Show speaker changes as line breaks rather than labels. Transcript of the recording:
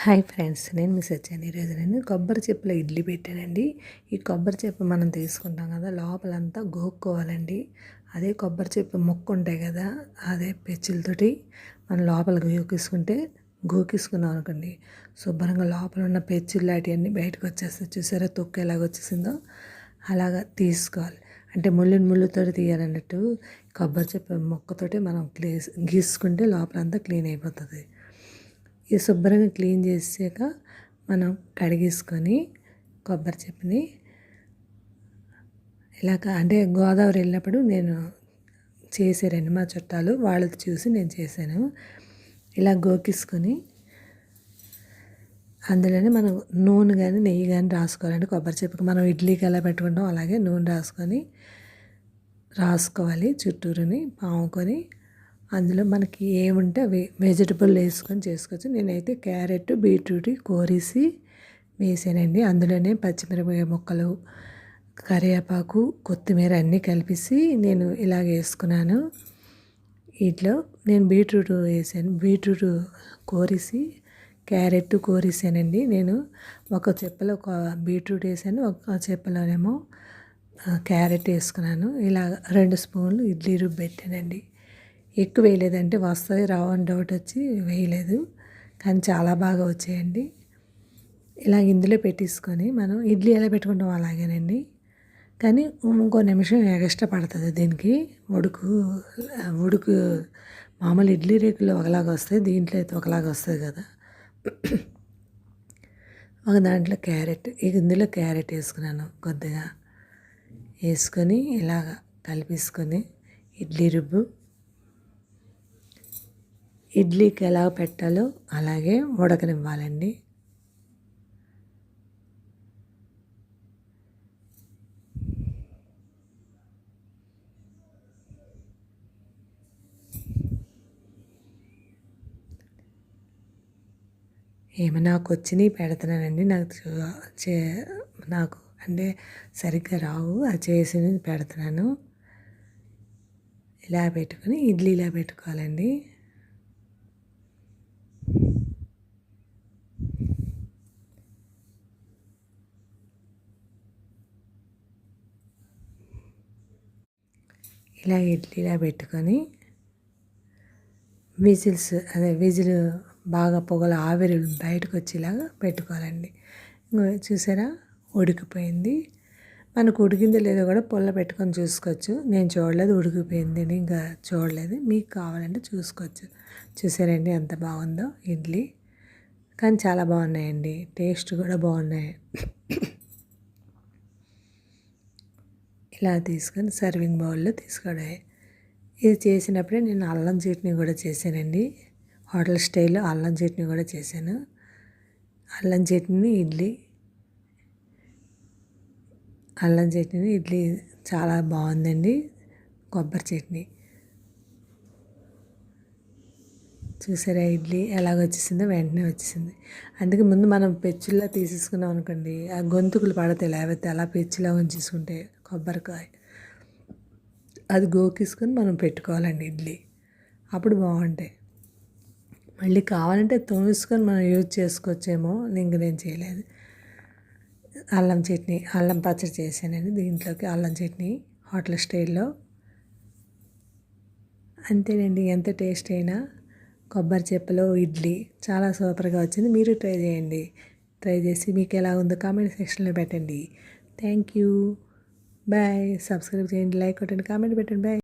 Hi friends నేను miss వచ్చాను ఈరోజు నేను కొబ్బరి చెప్పులో ఇడ్లీ పెట్టానండి. ఈ కొబ్బరి చెప్పు మనం తీసుకుంటాం కదా లోపలంతా గోక్కోవాలండి. అదే కొబ్బరి చెప్పు మొక్క ఉంటాయి కదా అదే పెచ్చులతోటి మనం లోపల గోకిసుకుంటే గోకిసుకున్నాం అనుకోండి శుభ్రంగా లోపల ఉన్న పెచ్చులు లాంటివన్నీ బయటకు వచ్చేస్తాయి. చూసారా తొక్కు ఎలాగ వచ్చేసిందో? అలాగా తీసుకోవాలి. అంటే ముళ్ళుని ముళ్ళుతో తీయాలన్నట్టు కొబ్బరి చెప్పు మొక్కతోటి మనం క్లీస్ గీసుకుంటే లోపలంతా క్లీన్ అయిపోతుంది. ఇది శుభ్రంగా క్లీన్ చేసాక మనం కడిగేసుకొని కొబ్బరి చెప్పుని ఇలాగ అంటే గోదావరి వెళ్ళినప్పుడు నేను చేసారండి మా చుట్టాలు వాళ్ళతో చూసి నేను చేశాను. ఇలా గోకిసుకొని అందులోనే మనం నూనె కానీ నెయ్యి కానీ రాసుకోవాలండి కొబ్బరి చెప్పుకి మనం ఇడ్లీకి ఎలా పెట్టుకుంటాం అలాగే నూనె రాసుకొని రాసుకోవాలి చుట్టూరుని పాముకొని. అందులో మనకి ఏముంటే అవి వెజిటబుల్ వేసుకొని చేసుకోవచ్చు. నేనైతే క్యారెట్ బీట్రూట్ కోరేసి వేసానండి. అందులోనే పచ్చిమిరపకాయ ముక్కలు కరివేపాకు కొత్తిమీర అన్నీ కలిపేసి నేను ఇలాగ వేసుకున్నాను. వీటిలో నేను బీట్రూట్ వేసాను. బీట్రూట్ కోరేసి క్యారెట్ కోరేసానండి. నేను ఒక చెప్పలో ఒక బీట్రూట్ వేసాను ఒక చెప్పలోనేమో క్యారెట్ వేసుకున్నాను. ఇలా రెండు స్పూన్లు ఇడ్లీ రుబ్బు పెట్టానండి ఎక్కువ వేయలేదంటే వస్తుంది రావు అని డౌట్ వచ్చి వేయలేదు. కానీ చాలా బాగా వచ్చాయండి. ఇలా ఇందులో పెట్టేసుకొని మనం ఇడ్లీ ఎలా పెట్టుకుంటాం అలాగేనండి. కానీ ఇంకో నిమిషం ఎగస్ట్రా పడుతుంది దీనికి. ఉడుకు ఉడుకు మామూలు ఇడ్లీ రేకులు ఒకలాగా వస్తాయి దీంట్లో అయితే ఒకలాగా వస్తుంది కదా. ఒక దాంట్లో క్యారెట్ ఇందులో క్యారెట్ వేసుకున్నాను కొద్దిగా. వేసుకొని ఇలాగ కలిపేసుకొని ఇడ్లీ రుబ్బు. ఇడ్లీకి ఎలా పెట్టాలో అలాగే ఉడకనివ్వాలండి. ఏమైనా నాకు వచ్చినాయి పెడుతున్నానండి నాకు చే నాకు అంటే సరిగ్గా రావు. అది చేసి పెడుతున్నాను ఇలా పెట్టుకొని ఇడ్లీ ఇలా పెట్టుకోవాలండి. ఇలా ఇడ్లీలా పెట్టుకొని విజిల్స్ అదే విజిల్ బాగా పొగలు ఆవిరి బయటకు వచ్చేలాగా పెట్టుకోవాలండి చూసారా? ఉడికిపోయింది. మనకు ఉడికిందో లేదో కూడా పుల్ల పెట్టుకొని చూసుకోవచ్చు. నేను చూడలేదు ఉడికిపోయింది ఇంకా చూడలేదు. మీకు కావాలంటే చూసుకోవచ్చు. చూసారండి ఎంత బాగుందో ఇడ్లీ. కానీ చాలా బాగున్నాయండి. టేస్ట్ కూడా బాగున్నాయి. ఇలా తీసుకొని సర్వింగ్ బౌల్లో తీసుకోవడమే ఇది చేసినప్పుడే నేను అల్లం చట్నీ కూడా చేశానండి. హోటల్ స్టైల్లో అల్లం చట్నీ కూడా చేశాను. అల్లం చట్నీ ఇడ్లీ. అల్లం చట్నీ ఇడ్లీ చాలా బాగుందండి. కొబ్బరి చట్నీ. చూసారా ఇడ్లీ ఎలాగ వచ్చేసిందో వెంటనే వచ్చేసింది. అందుకే ముందు మనం పెచ్చుల్లో తీసేసుకున్నాం అనుకోండి ఆ గొంతుకులు పడతాయి లేకపోతే అలా పెచ్చులా ఉంచేసుకుంటే కొబ్బరికాయ. అది గోకిసుకొని మనం పెట్టుకోవాలండి ఇడ్లీ. అప్పుడు బాగుంటాయి. మళ్ళీ కావాలంటే తోమేసుకొని మనం యూజ్ చేసుకోవచ్చేమో ఇంక నేను చేయలేదు. అల్లం చట్నీ అల్లం పచ్చడి చేశానండి దీంట్లోకి. అల్లం చట్నీ హోటల్ స్టైల్లో. అంతేనండి ఎంత టేస్ట్ అయినా. కొబ్బరి చెప్పలో ఇడ్లీ చాలా సూపర్గా వచ్చింది. మీరు ట్రై చేయండి. ట్రై చేసి మీకు ఎలా ఉందో కామెంట్ సెక్షన్లో పెట్టండి. Thank you. బాయ్. సబ్స్క్రైబ్ చేయండి లైక్ కొట్టండి కామెంట్ పెట్టండి. బాయ్.